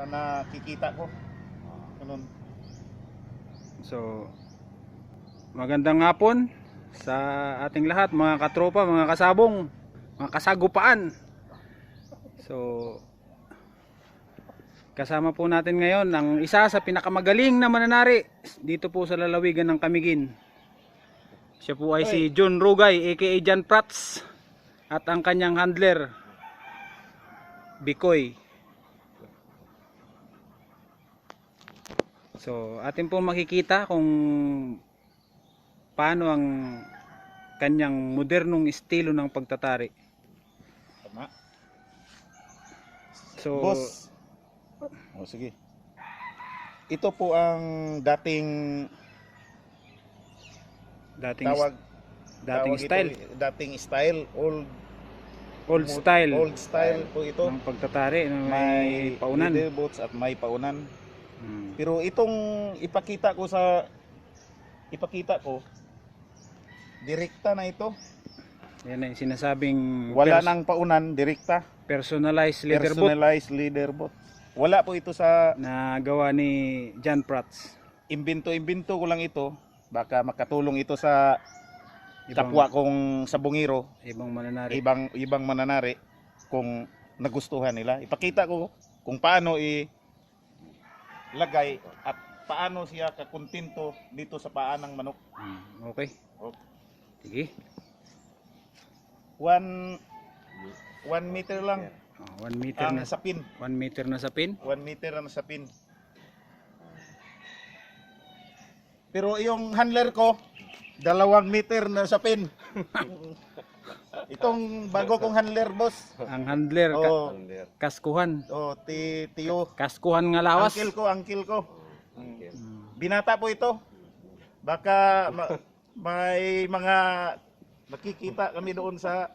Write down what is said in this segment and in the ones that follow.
sa nakikita ko. Ganun. So, magandang hapon sa ating lahat, mga katropa, mga kasabong, mga kasagupaan. So, kasama po natin ngayon ang isa sa pinakamagaling na mananari dito po sa lalawigan ng Kamigin. Siya po ay si John Rugay aka John Prats at ang kanyang handler Bikoy. So, atin po makikita kung paano ang kanyang modernong estilo ng pagtatari. Tama. So, Boss. O sige. Ito po ang dating dating tawag dating tawag style, Ito, dating style, old old style Old style po ito. ng pagtatari na may May paunan. leader boots at may paunan. Hmm. Pero itong ipakita ko sa ipakita ko direkta na ito. Yan ay sinasabing Wala nang paunan, direkta. personalized leather boot Personalized leader boot. Wala po ito sa na gawa ni John Prats. imbento-imbento ko lang ito. Baka makatulong ito sa Ibang, kapwa kong sabungiro, ibang mananari. ibang ibang mananari kung nagustuhan nila. Ipakita ko kung paano i lagay at paano siya kakontento dito sa paa ng manok. Hmm, Okay. Okay. Sige. One one meter lang Oh, one meter ang na sapin. one meter na sa pin. One meter ang sapin. Pero yung handler ko, dalawang meter na sapin. Itong bago kong handler, boss. Ang handler ka- Oh, kaskuhan. oh, ti, tiyo. Kaskuhan nga lawas. Angkil ko, angkil ko. Hmm. Binata po ito. Baka ma- may mga nakikita kami doon sa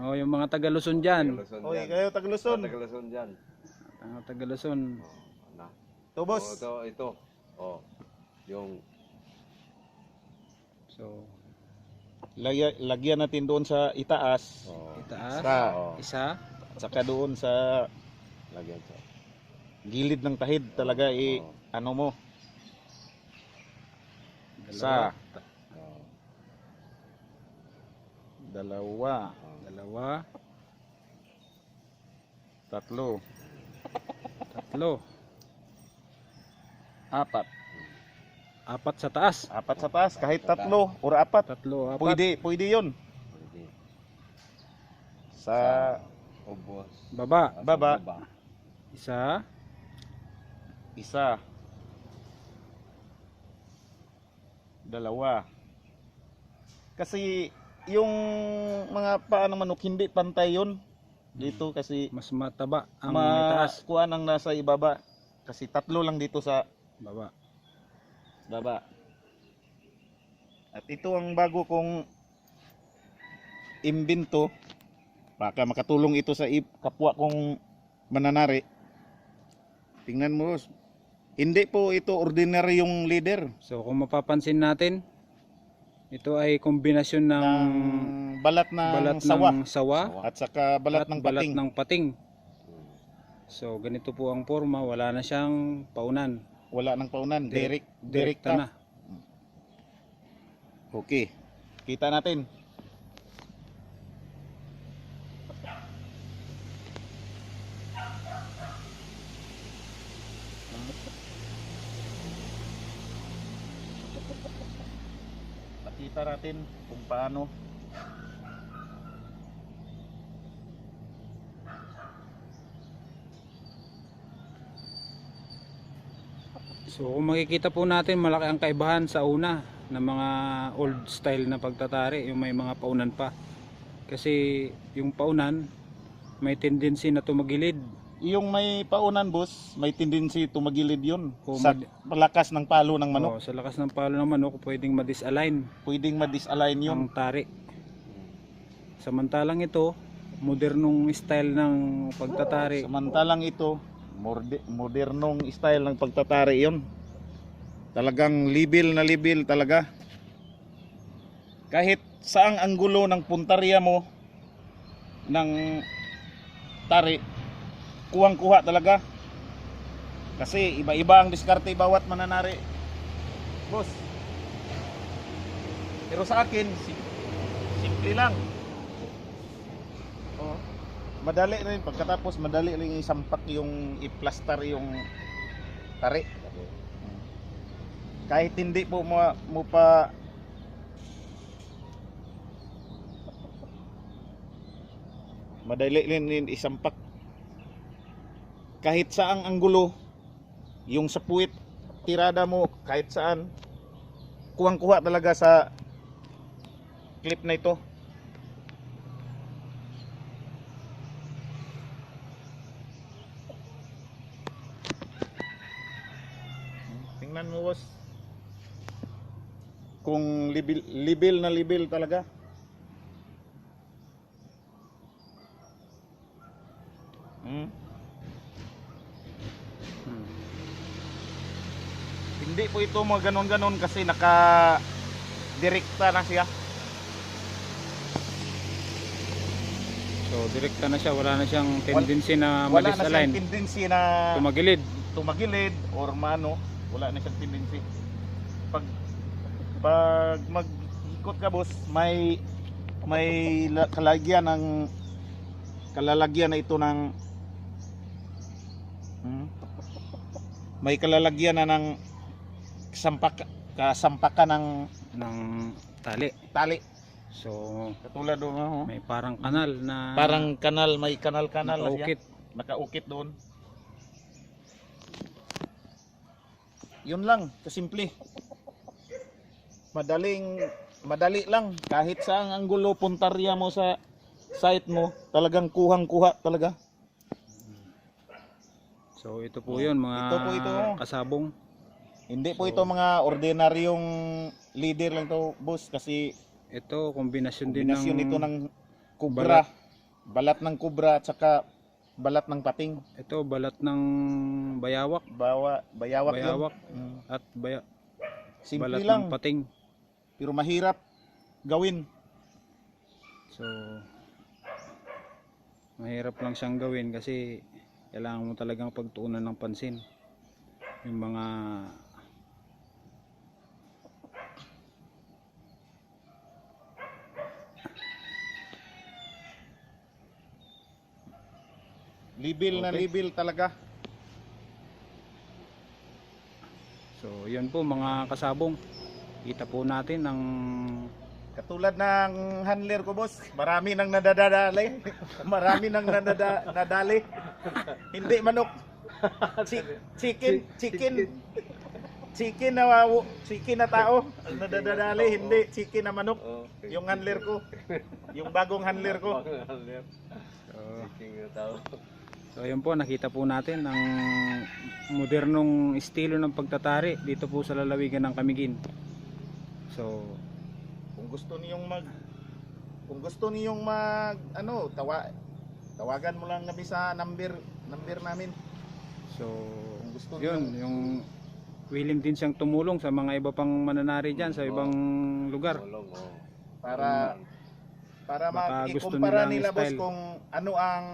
Oh, yung mga taga Luzon diyan. Oy, kayo Tagluson. Tagalason dyan. Ang taga Luzon. Na. To Oh, boss. ito, ito. Oh. Yung So, Lagyan, lagyan natin doon sa itaas. oh, itaas, Sa oh, isa, saka doon sa lagyan sa. gilid ng tahid talaga i Oh. ano mo dalawa, sa Oh. dalawa, dalawa, tatlo, tatlo, apat. Apat sa taas. Apat sa taas kahit tatlo or apat. Tatlo, apat. Pwede, pwede 'yun. Pwede. Sa Ubos. Baba, Sa Baba. isa, isa dalawa. Kasi yung mga paa ng manok hindi pantay 'yun. Dito kasi mas mataba ang ma taas. kuha ang nasa ibaba kasi tatlo lang dito sa Baba. Baba. At ito ang bago kong imbento. Baka makatulong ito sa kapwa kong mananari. Tingnan mo. Hindi po ito ordinary yung leader So, kung mapapansin natin, ito ay kombinasyon ng ng balat ng balat sawa ng sawa at saka balat at ng balat pating. ng pating. So, ganito po ang forma. Wala na siyang paunan. Wala ng paunan. Direct, Direkta na. Okay. Kita natin. Pakita natin kung paano. So kung makikita po natin malaki ang kaibahan sa una ng mga old style na pagtatari, yung may mga paunan pa. Kasi yung paunan may tendency na tumagilid. Yung may paunan, boss, may tendency tumagilid yun. O sa lakas ng palo ng manok. O, sa lakas ng palo ng manok, pwedeng ma-disalign Pwedeng ma-disalign yun. ang tari. Samantalang ito, modernong style ng pagtatari. Samantalang ito, modernong style ng pagtatari yon. Talagang libil na libil talaga. Kahit saang anggulo ng puntarya mo ng tari, kuwang-kuha talaga. Kasi iba-iba ang diskarte bawat mananari. Boss. Pero sa akin, sim- simple lang. Madali rin. Pagkatapos madali rin isampak yung i-plaster yung tari. Kahit hindi po mo, mo pa madali rin isampak. Kahit saang anggulo yung sa puwit tirada mo kahit saan kuhang kuha talaga sa clip na ito tingnan mo boss kung libil, libil na libil talaga hmm. Hmm. Hindi po ito mga ganon-ganon kasi naka direkta na siya. So direkta na siya, wala na siyang tendency na Wala na siyang tendency na tumagilid. tumagilid or mano, wala na siyang tendency. Pag pag mag-ikot ka boss, may may la- kalagyan ng kalalagyan na ito ng Hmm? may kalalagyan na ng sampak kasampakan ng ng tali. tali So katulad doon oh. may parang kanal na parang kanal may kanal-kanal na siya. nakaukit. nakaukit doon. Yun lang, kasimple. Madaling madali lang kahit saang anggulo puntarya mo sa site mo, talagang kuhang-kuha talaga. So ito po 'yun mga Ito po ito. kasabong. Hindi po ito mga ordinaryong leader lang to, boss, kasi Ito kombinasyon din ng ito ng kubra, balat ng kubra at saka balat ng pating. ito balat ng bayawak, Bawa, bayawak, yun. bayawak Mm. at baya, Simple balat lang. ng pating. pero mahirap gawin. So mahirap lang siyang gawin kasi kailangan mo talagang pagtuunan ng pansin yung mga Libil na Okay. libil talaga. so yun po mga kasabong kita po natin ang Katulad ng handler ko, boss. Marami nang nadadali. Marami nang nadada, nadali. Hindi manok. Chi- chicken, chicken. Chicken na wawo, chicken na tao. Nadadali, hindi chicken na manok. Yung handler ko. Yung bagong handler ko. King na tao. So ayun po, nakita po natin ang modernong estilo ng pagtatari dito po sa lalawigan ng Kamigin. So, Kung gusto niyong mag kung gusto niyong mag ano, tawa tawagan mo lang kami sa number number namin. so Kung gusto yun, niyong yung willing din siyang tumulong sa mga iba pang mananari dyan sa ibang lugar. Tulong, oh. para para Baka gusto ma-ikumpara nila nila boss kung ano ang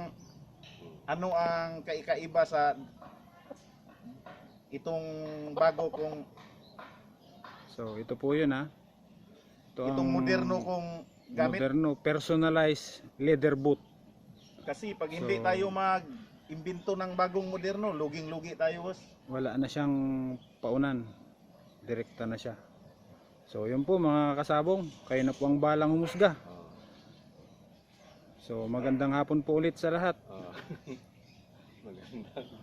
ano ang kaikaiba sa itong bago kong So ito po yun ha. Ito itong ang moderno kong gamit Moderno, personalized leather boot. kasi pag hindi So- tayo mag imbento ng bagong moderno luging-lugi tayo boss Wala na siyang paunan. Direkta na siya. So yun po mga kasabong, kayo na po ang balang humusga. So magandang hapon po ulit sa lahat. Maganda.